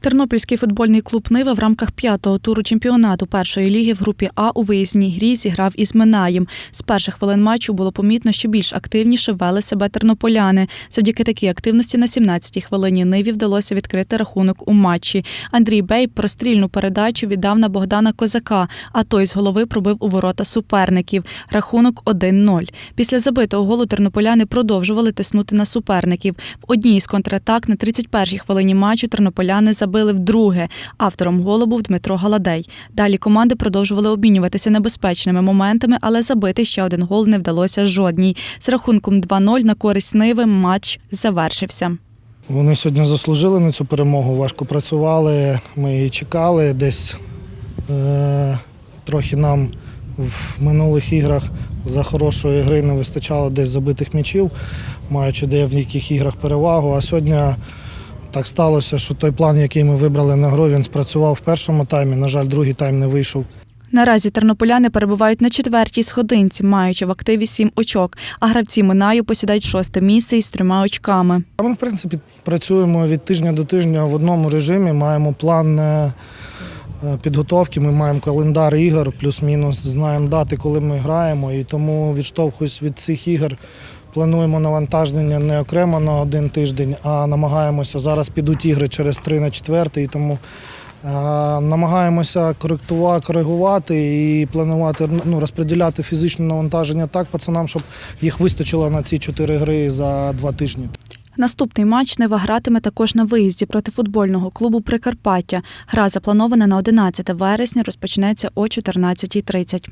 Тернопільський футбольний клуб Нива в рамках п'ятого туру чемпіонату першої ліги в групі А у виїзній грі зіграв із Минаєм. З перших хвилин матчу було помітно, що більш активніше вели себе тернополяни. Завдяки такій активності на 17-й хвилині Ниві вдалося відкрити рахунок у матчі. Андрій Бей прострільну передачу віддав на Богдана Козака, а той з голови пробив у ворота суперників. Рахунок 1-0. Після забитого голу тернополяни продовжували тиснути на суперників. В одній із контратак на 31-й хвилині матчу тернополяни забили вдруге. Автором голу був Дмитро Галадей. Далі команди продовжували обмінюватися небезпечними моментами, але забити ще один гол не вдалося жодній. З рахунком 2-0 на користь Ниви матч завершився. Вони сьогодні заслужили на цю перемогу, важко працювали, ми її чекали. Десь е, трохи нам в минулих іграх за хорошої гри не вистачало десь забитих м'ячів, маючи деяких іграх перевагу. А сьогодні так сталося, що той план, який ми вибрали на гру, він спрацював в першому таймі. На жаль, другий тайм не вийшов. Наразі тернополяни перебувають на четвертій сходинці, маючи в активі сім очок, а гравці Минаю посідають шосте місце із трьома очками. Ми, в принципі, працюємо від тижня до тижня в одному режимі, маємо план е, підготовки, ми маємо календар ігор, плюс-мінус, знаємо дати, коли ми граємо, і тому відштовхуюсь від цих ігор. Плануємо навантаження не окремо на один тиждень, а намагаємося зараз підуть ігри через три на четвертий, і тому е, намагаємося коректувати, коригувати і планувати, ну, розподіляти фізичне навантаження так пацанам, щоб їх вистачило на ці чотири гри за два тижні. Наступний матч Нева гратиме також на виїзді проти футбольного клубу Прикарпаття. Гра запланована на 11 вересня, розпочнеться о 14.30.